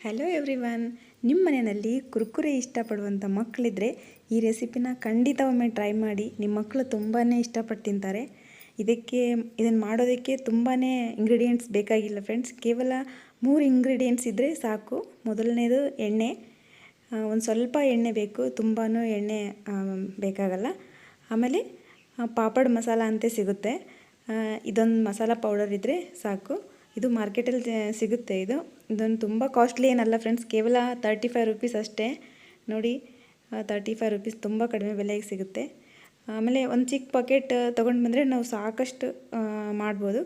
Hello everyone ನಿಮ್ಮ ಮನೆಯಲ್ಲಿ ಕುರ್ಕುರೆ ಇಷ್ಟಪಡುವಂಥ ಮಕ್ಕಳಿದ್ರೆ ಈ ರೆಸಿಪಿನ ಖಂಡಿತ ಒಮ್ಮೆ ಟ್ರೈ ಮಾಡಿ. ನಿಮ್ಮ ಮಕ್ಕಳು ತುಂಬಾ ಇಷ್ಟಪಟ್ಟು ತಿಂತಾರೆ. ಇದಕ್ಕೆ ಇದನ್ನು ಮಾಡೋದಕ್ಕೆ ತುಂಬಾ ಇಂಗ್ರೀಡಿಯೆಂಟ್ಸ್ ಬೇಕಾಗಿಲ್ಲ ಫ್ರೆಂಡ್ಸ್ ಕೇವಲ ಮೂರು ಇಂಗ್ರೀಡಿಯೆಂಟ್ಸ್ ಇದ್ದರೆ ಸಾಕು. ಮೊದಲನೇದು ಎಣ್ಣೆ. ಒಂದು ಸ್ವಲ್ಪ ಎಣ್ಣೆ ಬೇಕು. ತುಂಬಾ ಎಣ್ಣೆ ಬೇಕಾಗಲ್ಲ. ಆಮೇಲೆ ಪಾಪಡ್ ಮಸಾಲ ಅಂತ ಸಿಗುತ್ತೆ. ಇದೊಂದು ಮಸಾಲ ಪೌಡರ್ ಇದ್ದರೆ ಸಾಕು. ಇದು ಮಾರ್ಕೆಟಲ್ಲಿ ಸಿಗುತ್ತೆ ಇದು. ಇದೊಂದು ತುಂಬ ಕಾಸ್ಟ್ಲಿ ಏನಲ್ಲ ಫ್ರೆಂಡ್ಸ್ ಕೇವಲ ತರ್ಟಿ ಫೈವ್ ರುಪೀಸ್ ಅಷ್ಟೇ. ನೋಡಿ ತರ್ಟಿ ಫೈವ್ ರುಪೀಸ್ ತುಂಬ ಕಡಿಮೆ ಬೆಲೆಗೆ ಸಿಗುತ್ತೆ. ಆಮೇಲೆ ಒಂದು ಚಿಕ್ಕ ಪಾಕೆಟ್ ತೊಗೊಂಡು ಬಂದರೆ ನಾವು ಸಾಕಷ್ಟು ಮಾಡ್ಬೋದು.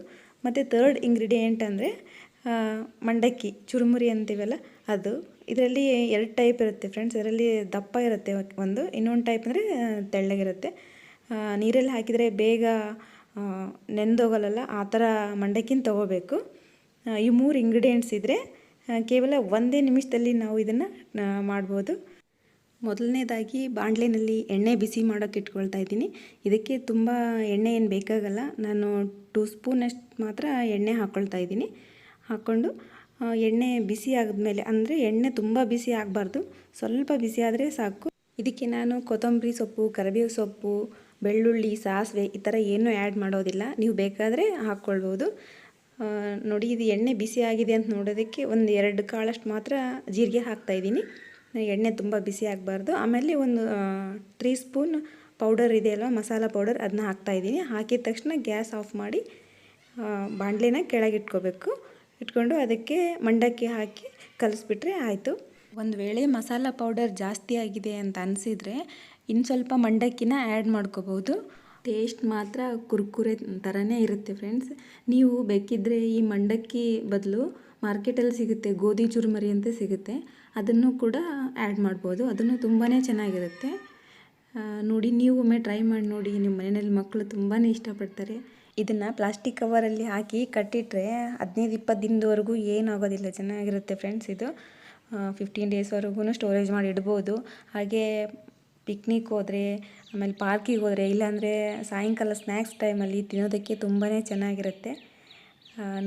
ಮತ್ತು ತರ್ಡ್ ಇಂಗ್ರೀಡಿಯೆಂಟ್ ಅಂದರೆ ಮಂಡಕ್ಕಿ, ಚುರುಮುರಿ ಅಂತೀವಲ್ಲ ಅದು. ಇದರಲ್ಲಿ ಎರಡು ಟೈಪ್ ಇರುತ್ತೆ ಫ್ರೆಂಡ್ಸ್ ಇದರಲ್ಲಿ ದಪ್ಪ ಇರುತ್ತೆ ಒಂದು, ಇನ್ನೊಂದು ಟೈಪ್ ಅಂದರೆ ತೆಳ್ಳಗಿರುತ್ತೆ. ನೀರಲ್ಲಿ ಹಾಕಿದರೆ ಬೇಗ ನೆಂದೋಗಲ್ಲ ಆ ಥರ ಮಂಡಕ್ಕಿನ ತೊಗೋಬೇಕು. ಈ ಮೂರು ಇಂಗ್ರೀಡಿಯೆಂಟ್ಸ್ ಇದ್ದರೆ ಕೇವಲ ಒಂದೇ ನಿಮಿಷದಲ್ಲಿ ನಾವು ಇದನ್ನು ಮಾಡ್ಬೋದು. ಮೊದಲನೇದಾಗಿ ಬಾಂಡ್ಲೆನಲ್ಲಿ ಎಣ್ಣೆ ಬಿಸಿ ಮಾಡೋಕ್ಕೆ ಇಟ್ಕೊಳ್ತಾ ಇದ್ದೀನಿ. ಇದಕ್ಕೆ ತುಂಬ ಎಣ್ಣೆ ಏನು ಬೇಕಾಗಲ್ಲ. ನಾನು ಟೂ ಸ್ಪೂನಷ್ಟು ಮಾತ್ರ ಎಣ್ಣೆ ಹಾಕ್ಕೊಳ್ತಾ ಇದ್ದೀನಿ. ಹಾಕ್ಕೊಂಡು ಎಣ್ಣೆ ಬಿಸಿ ಆದಮೇಲೆ, ಅಂದರೆ ಎಣ್ಣೆ ತುಂಬ ಬಿಸಿ ಆಗಬಾರ್ದು. ಸ್ವಲ್ಪ ಬಿಸಿ ಆದರೆ ಸಾಕು. ಇದಕ್ಕೆ ನಾನು ಕೊತ್ತಂಬರಿ ಸೊಪ್ಪು, ಕರಿಬೇವು ಸೊಪ್ಪು, ಬೆಳ್ಳುಳ್ಳಿ, ಸಾಸಿವೆ ಈ ಥರ ಏನೂ ಆ್ಯಡ್ ಮಾಡೋದಿಲ್ಲ. ನೀವು ಬೇಕಾದರೆ ಹಾಕ್ಕೊಳ್ಬೋದು. ನೋಡಿ, ಇದು ಎಣ್ಣೆ ಬಿಸಿ ಆಗಿದೆ ಅಂತ ನೋಡೋದಕ್ಕೆ ಒಂದು ಎರಡು ಕಾಳಷ್ಟು ಮಾತ್ರ ಜೀರಿಗೆ ಹಾಕ್ತಾ ಇದ್ದೀನಿ. ಎಣ್ಣೆ ತುಂಬ ಬಿಸಿ ಆಗಬಾರ್ದು. ಆಮೇಲೆ ಒಂದು ತ್ರೀ ಸ್ಪೂನ್ ಪೌಡರ್ ಇದೆಯಲ್ವ ಮಸಾಲ ಪೌಡರ್ ಅದನ್ನ ಹಾಕ್ತಾ ಇದ್ದೀನಿ. ಹಾಕಿದ ತಕ್ಷಣ ಗ್ಯಾಸ್ ಆಫ್ ಮಾಡಿ ಬಾಂಡ್ಲಿನ ಕೆಳಗಿಟ್ಕೋಬೇಕು ಇಟ್ಕೊಂಡು ಅದಕ್ಕೆ ಮಂಡಕ್ಕಿ ಹಾಕಿ ಕಲಿಸ್ಬಿಟ್ರೆ ಆಯಿತು. ಒಂದು ವೇಳೆ ಮಸಾಲ ಪೌಡರ್ ಜಾಸ್ತಿ ಆಗಿದೆ ಅಂತ ಅನಿಸಿದರೆ ಇನ್ನು ಸ್ವಲ್ಪ ಮಂಡಕ್ಕಿನ ಆ್ಯಡ್ ಮಾಡ್ಕೋಬೋದು ಟೇಸ್ಟ್ ಮಾತ್ರ ಕುರ್ಕುರೆ ಥರನೇ ಇರುತ್ತೆ ಫ್ರೆಂಡ್ಸ್ ನೀವು ಬೇಕಿದ್ದರೆ ಈ ಮಂಡಕ್ಕಿ ಬದಲು ಮಾರ್ಕೆಟಲ್ಲಿ ಸಿಗುತ್ತೆ, ಗೋಧಿ ಚುರುಮರಿ ಅಂತ ಸಿಗುತ್ತೆ. ಅದನ್ನು ಕೂಡ ಆ್ಯಡ್ ಮಾಡ್ಬೋದು. ಅದನ್ನು ತುಂಬಾ ಚೆನ್ನಾಗಿರುತ್ತೆ. ನೋಡಿ, ನೀವು ಒಮ್ಮೆ ಟ್ರೈ ಮಾಡಿ ನೋಡಿ, ನಿಮ್ಮ ಮನೆಯಲ್ಲಿ ಮಕ್ಕಳು ತುಂಬಾ ಇಷ್ಟಪಡ್ತಾರೆ. ಇದನ್ನು ಪ್ಲಾಸ್ಟಿಕ್ ಕವರಲ್ಲಿ ಹಾಕಿ ಕಟ್ಟಿಟ್ರೆ ಹದಿನೈದು, ಇಪ್ಪತ್ತು ದಿನದವರೆಗೂ ಏನೂ ಆಗೋದಿಲ್ಲ ಚೆನ್ನಾಗಿರುತ್ತೆ ಫ್ರೆಂಡ್ಸ್ ಇದು. ಫಿಫ್ಟೀನ್ ಡೇಸ್ವರೆಗೂ ಸ್ಟೋರೇಜ್ ಮಾಡಿ ಇಡ್ಬೋದು. ಹಾಗೆ ಪಿಕ್ನಿಕ್ ಹೋದರೆ, ಆಮೇಲೆ ಪಾರ್ಕಿಗೆ ಹೋದರೆ, ಇಲ್ಲಾಂದರೆ ಸಾಯಂಕಾಲ ಸ್ನ್ಯಾಕ್ಸ್ ಟೈಮಲ್ಲಿ ತಿನ್ನೋದಕ್ಕೆ ತುಂಬಾ ಚೆನ್ನಾಗಿರುತ್ತೆ.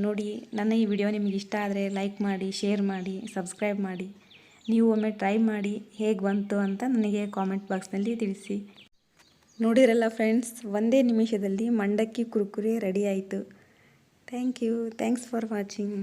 ನೋಡಿ, ನನ್ನ ಈ ವಿಡಿಯೋ ನಿಮಗೆ ಇಷ್ಟ ಆದರೆ ಲೈಕ್ ಮಾಡಿ ಶೇರ್ ಮಾಡಿ ಸಬ್ಸ್ಕ್ರೈಬ್ ಮಾಡಿ. ನೀವು ಒಮ್ಮೆ ಟ್ರೈ ಮಾಡಿ, ಹೇಗೆ ಬಂತು ಅಂತ ನನಗೆ ಕಾಮೆಂಟ್ ಬಾಕ್ಸ್ನಲ್ಲಿ ತಿಳಿಸಿ. ನೋಡಿರಲ್ಲ ಫ್ರೆಂಡ್ಸ್ ಒಂದೇ ನಿಮಿಷದಲ್ಲಿ ಮಂಡಕ್ಕಿ ಕುರ್ಕುರೆ ರೆಡಿ ಆಯಿತು. Thank you thanks for watching